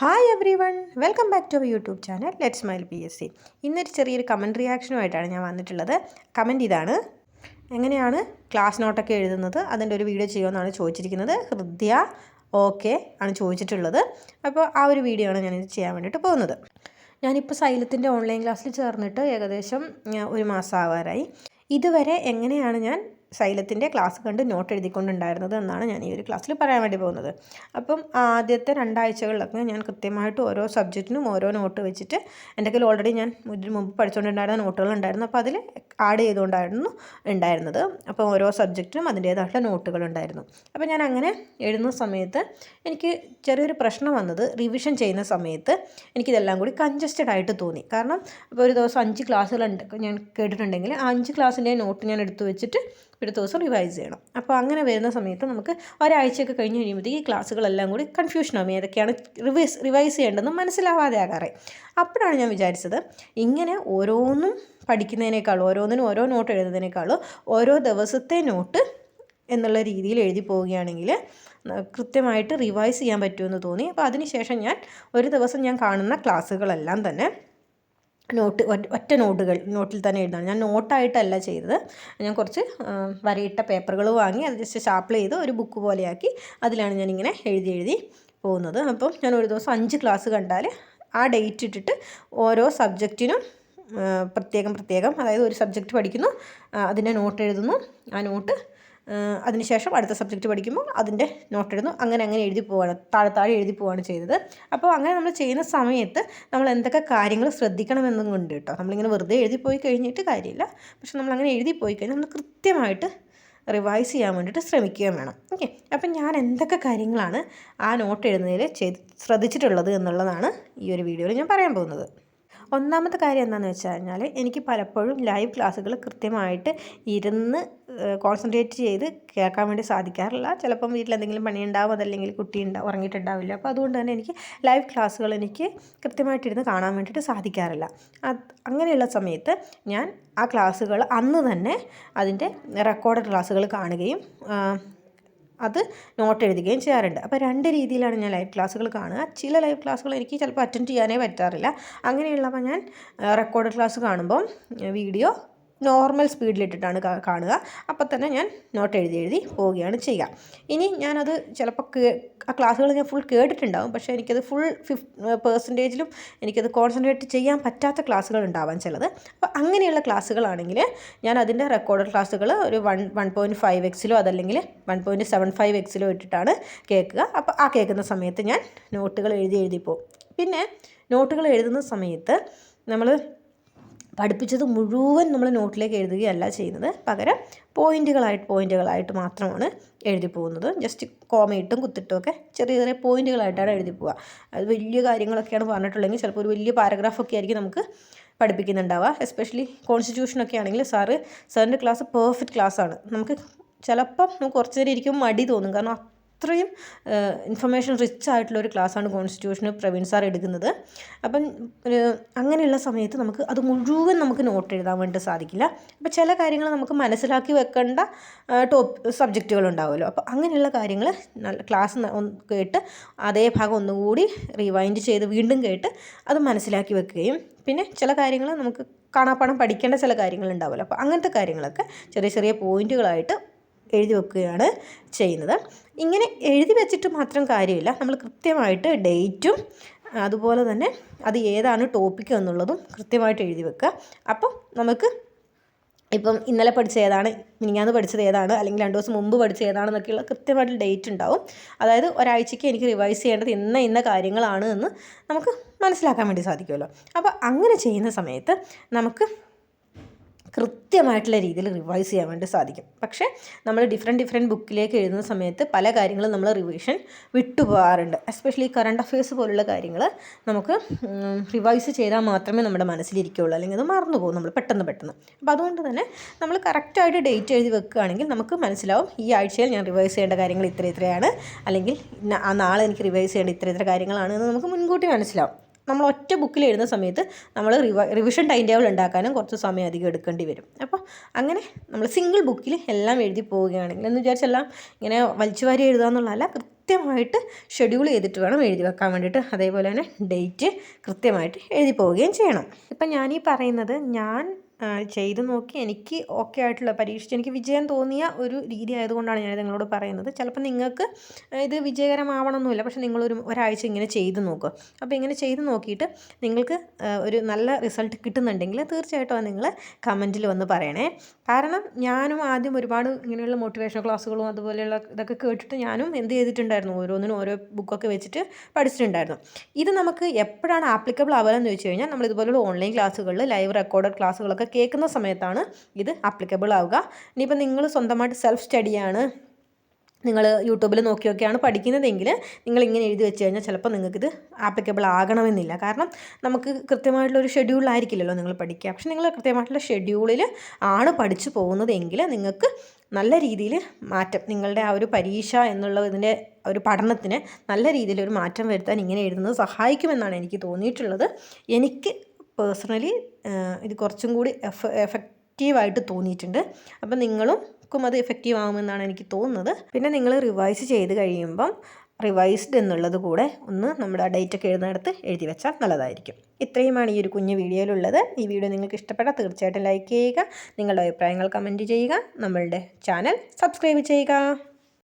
Hi everyone welcome back to our YouTube channel let smile P S C ഇന്നൊരു ചെറിയൊരു comment റിയാക്ഷനുമായിട്ടാണ് ഞാൻ വന്നിട്ടുള്ളത്. Comment ഇതാണ്. എങ്ങനെയാണ് ക്ലാസ് നോട്ടൊക്കെ എഴുതുന്നത്? അതിന്റെ ഒരു വീഡിയോ ചെയ്യുമെന്നാണ് ചോദിച്ചിരിക്കുന്നത്. ഹൃദയ ഓക്കെ ആണ് ചോദിച്ചിട്ടുള്ളത്. അപ്പോൾ ആ ഒരു വീഡിയോ ആണ് ഞാനിത് ചെയ്യാൻ വേണ്ടിയിട്ട് പോകുന്നത്. ഞാനിപ്പോൾ സൈലത്തിന്റെ ഓൺലൈൻ ക്ലാസ്സിൽ ചേർന്നിട്ട് ഏകദേശം ഒരു മാസം ആവാറായി. ഇതുവരെ എങ്ങനെയാണ് ഞാൻ സൈലത്തിന്റെ ക്ലാസ് കണ്ട് നോട്ട് എഴുതിക്കൊണ്ടുണ്ടായിരുന്നത് എന്നാണ് ഞാൻ ഈ ഒരു ക്ലാസ്സിൽ പറയാൻ വേണ്ടി പോകുന്നത്. അപ്പം ആദ്യത്തെ രണ്ടാഴ്ചകളിലൊക്കെ ഞാൻ കൃത്യമായിട്ട് ഓരോ സബ്ജക്റ്റിനും ഓരോ നോട്ട് വെച്ചിട്ട് എന്റെ കയ്യിൽ ഓൾറെഡി ഞാൻ മുമ്പ് പഠിച്ചുകൊണ്ടുണ്ടായിരുന്ന നോട്ടുകളുണ്ടായിരുന്നു അപ്പോൾ അതിൽ ആഡ് ചെയ്തുകൊണ്ടായിരുന്നു ഉണ്ടായിരുന്നത്. അപ്പം ഓരോ സബ്ജക്റ്റിനും അതിന്റേതായിട്ടുള്ള നോട്ടുകളുണ്ടായിരുന്നു അപ്പോൾ ഞാൻ അങ്ങനെ എഴുതുന്ന സമയത്ത് എനിക്ക് ചെറിയൊരു പ്രശ്നം വന്നത് റിവിഷൻ ചെയ്യുന്ന സമയത്ത് എനിക്കിതെല്ലാം കൂടി കൺജസ്റ്റഡ് ആയിട്ട് തോന്നി. കാരണം ഇപ്പോൾ ഒരു ദിവസം അഞ്ച് ക്ലാസ്സുകളുണ്ട് ഞാൻ കേട്ടിട്ടുണ്ടെങ്കിൽ ആ അഞ്ച് ക്ലാസ്സിന്റെ നോട്ട് ഞാൻ എടുത്തു വെച്ചിട്ട് ഒരു ദിവസം റിവൈസ് ചെയ്യണം. അപ്പോൾ അങ്ങനെ വരുന്ന സമയത്ത് നമുക്ക് ഒരാഴ്ചയൊക്കെ കഴിഞ്ഞ് കഴിയുമ്പോഴത്തേക്ക് ക്ലാസ്സുകളെല്ലാം കൂടി കൺഫ്യൂഷനാകും ഏതൊക്കെയാണ് റിവൈസ് റിവൈസ് ചെയ്യേണ്ടതെന്ന് മനസ്സിലാവാതെ ആകാറേ അപ്പോഴാണ് ഞാൻ വിചാരിച്ചത് ഇങ്ങനെ ഓരോന്നും പഠിക്കുന്നതിനേക്കാളും ഓരോന്നിനും ഓരോ നോട്ട് എഴുതുന്നതിനേക്കാളും ഓരോ ദിവസത്തെ നോട്ട് എന്നുള്ള രീതിയിൽ എഴുതി പോവുകയാണെങ്കിൽ കൃത്യമായിട്ട് റിവൈസ് ചെയ്യാൻ പറ്റുമെന്ന് തോന്നി. അപ്പോൾ അതിനുശേഷം ഞാൻ ഒരു ദിവസം ഞാൻ കാണുന്ന ക്ലാസ്സുകളെല്ലാം തന്നെ നോട്ട് ഒറ്റ നോട്ടുകൾ നോട്ടിൽ തന്നെ എഴുതാണ് ഞാൻ നോട്ടായിട്ടല്ല ചെയ്തത്. ഞാൻ കുറച്ച് വരയിട്ട പേപ്പറുകൾ വാങ്ങി അത് ജസ്റ്റ് ഷാപ്പിൾ ചെയ്ത് ഒരു ബുക്ക് പോലെയാക്കി അതിലാണ് ഞാനിങ്ങനെ എഴുതി എഴുതി പോകുന്നത്. അപ്പം ഞാൻ ഒരു ദിവസം അഞ്ച് ക്ലാസ് കണ്ടാൽ ആ ഡേറ്റ് ഇട്ടിട്ട് ഓരോ സബ്ജക്റ്റിനും പ്രത്യേകം പ്രത്യേകം അതായത് ഒരു സബ്ജക്റ്റ് പഠിക്കുന്നു അതിന്റെ നോട്ട് എഴുതുന്നു. ആ നോട്ട് അതിനുശേഷം അടുത്ത സബ്ജക്റ്റ് പഠിക്കുമ്പോൾ അതിന്റെ നോട്ട് എഴുതുന്നു അങ്ങനെ അങ്ങനെ എഴുതി പോവാണ്. താഴെ താഴെ എഴുതി പോവാണ് ചെയ്തത്. അപ്പോൾ അങ്ങനെ നമ്മൾ ചെയ്യുന്ന സമയത്ത് നമ്മൾ എന്തൊക്കെ കാര്യങ്ങൾ ശ്രദ്ധിക്കണമെന്നും കൊണ്ട് കേട്ടോ. നമ്മളിങ്ങനെ വെറുതെ എഴുതി പോയി കഴിഞ്ഞിട്ട് കാര്യമില്ല. പക്ഷെ നമ്മളങ്ങനെ എഴുതി പോയി കഴിഞ്ഞാൽ നമ്മൾ കൃത്യമായിട്ട് റിവൈസ് ചെയ്യാൻ വേണ്ടിയിട്ട് ശ്രമിക്കുകയും വേണം. ഓക്കെ അപ്പം ഞാൻ എന്തൊക്കെ കാര്യങ്ങളാണ് ആ നോട്ട് എഴുതുന്നതിൽ ചെയ്ത് ശ്രദ്ധിച്ചിട്ടുള്ളത് എന്നുള്ളതാണ് ഈ ഒരു വീഡിയോയിൽ ഞാൻ പറയാൻ പോകുന്നത്. ഒന്നാമത്തെ കാര്യം എന്താണെന്ന് വെച്ച് കഴിഞ്ഞാൽ എനിക്ക് പലപ്പോഴും ലൈവ് ക്ലാസ്സുകൾ കൃത്യമായിട്ട് ഇരുന്ന് കോൺസെൻട്രേറ്റ് ചെയ്ത് കേൾക്കാൻ വേണ്ടി സാധിക്കാറില്ല. ചിലപ്പം വീട്ടിൽ എന്തെങ്കിലും പണിയുണ്ടാവും അതല്ലെങ്കിൽ കുട്ടി ഉണ്ടാവും ഉറങ്ങിയിട്ടുണ്ടാവില്ല. അപ്പോൾ അതുകൊണ്ട് തന്നെ എനിക്ക് ലൈവ് ക്ലാസ്സുകൾ എനിക്ക് കൃത്യമായിട്ടിരുന്ന് കാണാൻ വേണ്ടിയിട്ട് സാധിക്കാറില്ല. അങ്ങനെയുള്ള സമയത്ത് ഞാൻ ആ ക്ലാസ്സുകൾ അന്ന് തന്നെ അതിന്റെ റെക്കോർഡ് ക്ലാസ്സുകൾ കാണുകയും അത് നോട്ട് എഴുതുകയും ചെയ്യാറുണ്ട്. അപ്പോൾ രണ്ട് രീതിയിലാണ് ഞാൻ ലൈവ് ക്ലാസ്സുകൾ കാണുക. ചില ലൈവ് ക്ലാസ്സുകൾ എനിക്ക് ചിലപ്പോൾ അറ്റൻഡ് ചെയ്യാനേ പറ്റാറില്ല. അങ്ങനെയുള്ളപ്പോൾ ഞാൻ റെക്കോർഡ് ക്ലാസ് കാണുമ്പം വീഡിയോ നോർമൽ സ്പീഡിലിട്ടിട്ടാണ് കാണുക. അപ്പോൾ തന്നെ ഞാൻ നോട്ട് എഴുതി എഴുതി പോവുകയാണ് ചെയ്യുക. ഇനി ഞാനത് ചിലപ്പോൾ ആ ക്ലാസ്സുകൾ ഞാൻ ഫുൾ കേട്ടിട്ടുണ്ടാവും. പക്ഷേ എനിക്കത് ഫുൾ ഫിഫ് പേഴ്സന്റേജിലും എനിക്കത് കോൺസെൻട്രേറ്റ് ചെയ്യാൻ പറ്റാത്ത ക്ലാസ്സുകൾ ഉണ്ടാവാൻ ചിലത്. അപ്പോൾ അങ്ങനെയുള്ള ക്ലാസ്സുകളാണെങ്കിൽ ഞാൻ അതിന്റെ റെക്കോർഡ് ക്ലാസ്സുകൾ ഒരു വൺ വൺ പോയിന്റ് ഫൈവ് എക്സിലോ അതല്ലെങ്കിൽ വൺ പോയിന്റ് സെവൻ ഫൈവ് എക്സിലോ ഇട്ടിട്ടാണ് കേൾക്കുക. അപ്പോൾ ആ കേൾക്കുന്ന സമയത്ത് ഞാൻ നോട്ടുകൾ എഴുതി എഴുതി പോകും പിന്നെ നോട്ടുകൾ എഴുതുന്ന സമയത്ത് നമ്മൾ പഠിപ്പിച്ചത് മുഴുവൻ നമ്മൾ നോട്ടിലേക്ക് എഴുതുകയല്ല ചെയ്യുന്നത്. പകരം പോയിന്റുകളായിട്ട് പോയിന്റുകളായിട്ട് മാത്രമാണ് എഴുതി പോകുന്നത്. ജസ്റ്റ് കോമയിട്ടും കുത്തിട്ടും ഒക്കെ ചെറിയ ചെറിയ പോയിന്റുകളായിട്ടാണ് എഴുതി പോവുക. അത് വലിയ കാര്യങ്ങളൊക്കെയാണ് പറഞ്ഞിട്ടുള്ളതെങ്കിൽ ചിലപ്പോൾ ഒരു വലിയ പാരഗ്രാഫൊക്കെ ആയിരിക്കും നമുക്ക് പഠിപ്പിക്കുന്നുണ്ടാവുക. എസ്പെഷ്യലി കോൺസ്റ്റിറ്റ്യൂഷനൊക്കെ ആണെങ്കിൽ സാറ് സാറിന്റെ ക്ലാസ് പെർഫെക്റ്റ് ക്ലാസ്സാണ് നമുക്ക് ചിലപ്പം നമുക്ക് കുറച്ച് നേരം ഇരിക്കുമ്പോൾ മടി തോന്നും. കാരണം അത്രയും ഇൻഫർമേഷൻ റിച്ച് ആയിട്ടുള്ള ഒരു ക്ലാസ്സാണ് കോൺസ്റ്റിറ്റ്യൂഷന് പ്രവീൺ സാർ എടുക്കുന്നത്. അപ്പം അങ്ങനെയുള്ള സമയത്ത് നമുക്ക് അത് മുഴുവൻ നമുക്ക് നോട്ട് എഴുതാൻ വേണ്ടി സാധിക്കില്ല. അപ്പോൾ ചില കാര്യങ്ങൾ നമുക്ക് മനസ്സിലാക്കി വെക്കേണ്ട ടോപ്പ് സബ്ജക്റ്റുകൾ ഉണ്ടാവുമല്ലോ. അപ്പോൾ അങ്ങനെയുള്ള കാര്യങ്ങൾ ക്ലാസ് കേട്ട് അതേ ഭാഗം ഒന്നുകൂടി റിവൈൻഡ് ചെയ്ത് വീണ്ടും കേട്ട് അത് മനസ്സിലാക്കി വെക്കുകയും പിന്നെ ചില കാര്യങ്ങൾ നമുക്ക് കാണാപ്പാടം പഠിക്കേണ്ട ചില കാര്യങ്ങൾ ഉണ്ടാവുമല്ലോ. അപ്പോൾ അങ്ങനത്തെ കാര്യങ്ങളൊക്കെ ചെറിയ ചെറിയ പോയിന്റുകളായിട്ട് എഴുതി വെക്കുകയാണ് ചെയ്യുന്നത്. ഇങ്ങനെ എഴുതി വെച്ചിട്ട് മാത്രം കാര്യമില്ല. നമ്മൾ കൃത്യമായിട്ട് ഡേറ്റും അതുപോലെ തന്നെ അത് ഏതാണ് ടോപ്പിക് എന്നുള്ളതും കൃത്യമായിട്ട് എഴുതി വെക്കുക. അപ്പം നമുക്ക് ഇപ്പം ഇന്നലെ പഠിച്ച ഏതാണ് മിനിങ്ങാന്ന് പഠിച്ചത് ഏതാണ് അല്ലെങ്കിൽ രണ്ട് ദിവസം മുമ്പ് പഠിച്ച ഏതാണെന്നൊക്കെയുള്ള കൃത്യമായിട്ട് ഡേറ്റ് ഉണ്ടാവും. അതായത് ഒരാഴ്ചയ്ക്ക് എനിക്ക് റിവൈസ് ചെയ്യേണ്ടത് ഇന്ന ഇന്ന കാര്യങ്ങളാണ് എന്ന് നമുക്ക് മനസ്സിലാക്കാൻ വേണ്ടി സാധിക്കുമല്ലോ. അപ്പോൾ അങ്ങനെ ചെയ്യുന്ന സമയത്ത് നമുക്ക് കൃത്യമായിട്ടുള്ള രീതിയിൽ റിവൈസ് ചെയ്യാൻ വേണ്ടി സാധിക്കും. പക്ഷേ നമ്മൾ ഡിഫറെന്റ് ഡിഫറെന്റ് ബുക്കിലേക്ക് എഴുതുന്ന സമയത്ത് പല കാര്യങ്ങളും നമ്മൾ റിവിഷൻ വിട്ടുപോകാറുണ്ട് എസ്പെഷ്യലി കറണ്ട് അഫയേഴ്സ് പോലുള്ള കാര്യങ്ങൾ നമുക്ക് റിവൈസ് ചെയ്താൽ മാത്രമേ നമ്മുടെ മനസ്സിലിരിക്കുകയുള്ളൂ അല്ലെങ്കിൽ അത് മറന്നു പോകും നമ്മൾ പെട്ടെന്ന് പെട്ടെന്ന്. അപ്പോൾ അതുകൊണ്ട് തന്നെ നമ്മൾ കറക്റ്റായിട്ട് ഡേറ്റ് എഴുതി വെക്കുകയാണെങ്കിൽ നമുക്ക് മനസ്സിലാവും ഈ ആഴ്ചയിൽ ഞാൻ റിവൈസ് ചെയ്യേണ്ട കാര്യങ്ങൾ ഇത്ര ഇത്രയാണ്. അല്ലെങ്കിൽ ആ നാളെ എനിക്ക് റിവൈസ് ചെയ്യേണ്ട ഇത്ര ഇത്ര കാര്യങ്ങളാണ് എന്ന് നമുക്ക് മുൻകൂട്ടി മനസ്സിലാവും. നമ്മൾ ഒറ്റ ബുക്കിൽ എഴുതുന്ന സമയത്ത് നമ്മൾ റിവ റിവിഷൻ ടൈം ടേബിൾ ഉണ്ടാക്കാനും കുറച്ച് സമയം അധികം എടുക്കേണ്ടി വരും. അപ്പോൾ അങ്ങനെ നമ്മൾ സിംഗിൾ ബുക്കിൽ എല്ലാം എഴുതി പോവുകയാണെങ്കിൽ എന്ന് വിചാരിച്ചെല്ലാം ഇങ്ങനെ വലിച്ചു വാരി എഴുതുക എന്നുള്ളതല്ല കൃത്യമായിട്ട് ഷെഡ്യൂൾ ചെയ്തിട്ട് വേണം എഴുതി വെക്കാൻ വേണ്ടിയിട്ട്. അതേപോലെ തന്നെ ഡേറ്റ് കൃത്യമായിട്ട് എഴുതി പോവുകയും ചെയ്യണം. ഇപ്പം ഞാനീ പറയുന്നത് ഞാൻ ചെയ്ത് നോക്കി എനിക്ക് ഓക്കെ ആയിട്ടുള്ള പരീക്ഷിച്ച് എനിക്ക് വിജയം തോന്നിയ ഒരു രീതി ആയതുകൊണ്ടാണ് ഞാൻ നിങ്ങളോട് പറയുന്നത്. ചിലപ്പോൾ നിങ്ങൾക്ക് ഇത് വിജയകരമാവണമെന്നില്ല പക്ഷേ നിങ്ങളൊരു ഒരാഴ്ച ഇങ്ങനെ ചെയ്ത് നോക്കുക അപ്പോൾ ഇങ്ങനെ ചെയ്ത് നോക്കിയിട്ട് നിങ്ങൾക്ക് ഒരു നല്ല റിസൾട്ട് കിട്ടുന്നുണ്ടെങ്കിൽ തീർച്ചയായിട്ടും അത് നിങ്ങൾ കമന്റിൽ വന്ന് പറയണേ. കാരണം ഞാനും ആദ്യം ഒരുപാട് ഇങ്ങനെയുള്ള മോട്ടിവേഷണൽ ക്ലാസ്സുകളും അതുപോലെയുള്ള ഇതൊക്കെ കേട്ടിട്ട് ഞാനും എന്ത് ചെയ്തിട്ടുണ്ടായിരുന്നു? ഓരോന്നിനും ഓരോ ബുക്കൊക്കെ വെച്ചിട്ട് പഠിച്ചിട്ടുണ്ടായിരുന്നു. ഇത് നമുക്ക് എപ്പോഴാണ് ആപ്ലിക്കബിൾ ആവുക എന്ന് ചോദിച്ചു കഴിഞ്ഞാൽ നമ്മൾ ഇതുപോലുള്ള ഓൺലൈൻ ക്ലാസ്സുകളിൽ ലൈവ് റെക്കോർഡഡ് ക്ലാസ്സുകളൊക്കെ കേൾക്കുന്ന സമയത്താണ് ഇത് ആപ്ലിക്കബിൾ ആവുക. ഇനിയിപ്പോൾ നിങ്ങൾ സ്വന്തമായിട്ട് സെൽഫ് സ്റ്റഡിയാണ് നിങ്ങൾ യൂട്യൂബിൽ നോക്കിയൊക്കെയാണ് പഠിക്കുന്നതെങ്കിൽ നിങ്ങൾ ഇങ്ങനെ എഴുതി വെച്ച് കഴിഞ്ഞാൽ ചിലപ്പോൾ നിങ്ങൾക്കിത് ആപ്ലിക്കബിൾ ആകണമെന്നില്ല. കാരണം നമുക്ക് കൃത്യമായിട്ടുള്ള ഒരു ഷെഡ്യൂളിലായിരിക്കില്ലല്ലോ നിങ്ങൾ പഠിക്കുക. പക്ഷെ നിങ്ങൾ കൃത്യമായിട്ടുള്ള ഷെഡ്യൂളിൽ ആണ് പഠിച്ചു പോകുന്നതെങ്കിൽ നിങ്ങൾക്ക് നല്ല രീതിയിൽ മാറ്റം നിങ്ങളുടെ ആ ഒരു പരീക്ഷ എന്നുള്ള ഇതിന്റെ ഒരു പഠനത്തിന് നല്ല രീതിയിൽ ഒരു മാറ്റം വരുത്താൻ ഇങ്ങനെ എഴുതുന്നത് സഹായിക്കുമെന്നാണ് എനിക്ക് തോന്നിയിട്ടുള്ളത്. എനിക്ക് പേഴ്സണലി ഇത് കുറച്ചും കൂടി എഫ എഫക്റ്റീവായിട്ട് തോന്നിയിട്ടുണ്ട്. അപ്പം നിങ്ങളും അത് എഫക്റ്റീവ് ആകുമെന്നാണ് എനിക്ക് തോന്നുന്നത്. പിന്നെ നിങ്ങൾ റിവൈസ് ചെയ്ത് കഴിയുമ്പം റിവൈസ്ഡ് എന്നുള്ളത് കൂടെ ഒന്ന് നമ്മുടെ ആ ഡേറ്റ് ഒക്കെ എഴുതുന്നിടത്ത് എഴുതി വെച്ചാൽ നല്ലതായിരിക്കും. ഇത്രയുമാണ് ഈ ഒരു കുഞ്ഞു വീഡിയോയിലുള്ളത്. ഈ വീഡിയോ നിങ്ങൾക്ക് ഇഷ്ടപ്പെട്ടാൽ തീർച്ചയായിട്ടും ലൈക്ക് ചെയ്യുക. നിങ്ങളുടെ അഭിപ്രായങ്ങൾ കമന്റ് ചെയ്യുക. നമ്മളുടെ ചാനൽ സബ്സ്ക്രൈബ് ചെയ്യുക.